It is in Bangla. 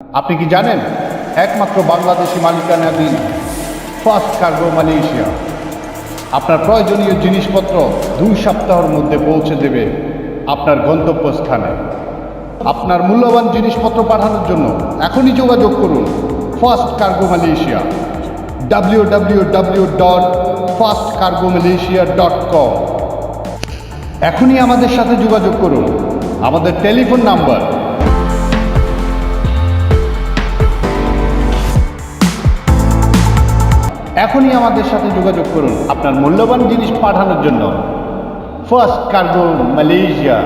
আপনি কি জানেন? একমাত্র বাংলাদেশি মালিকানাধীন ফার্স্ট কার্গো মালয়েশিয়া। আপনার প্রয়োজনীয় জিনিসপত্র দুই সপ্তাহের মধ্যে পৌঁছে দেবে আপনার গন্তব্যস্থানে। আপনার মূল্যবান জিনিসপত্র পাঠানোর জন্য এখনই যোগাযোগ করুন first cargo Malaysia. W W W dot first cargo Malaysia dot com এখনই আমাদের সাথে যোগাযোগ করুন। আমাদের টেলিফোন নাম্বার এখনই আমাদের সাথে যোগাযোগ করুন। আপনার মূল্যবান জিনিস পাঠানোর জন্য। First cargo Malaysia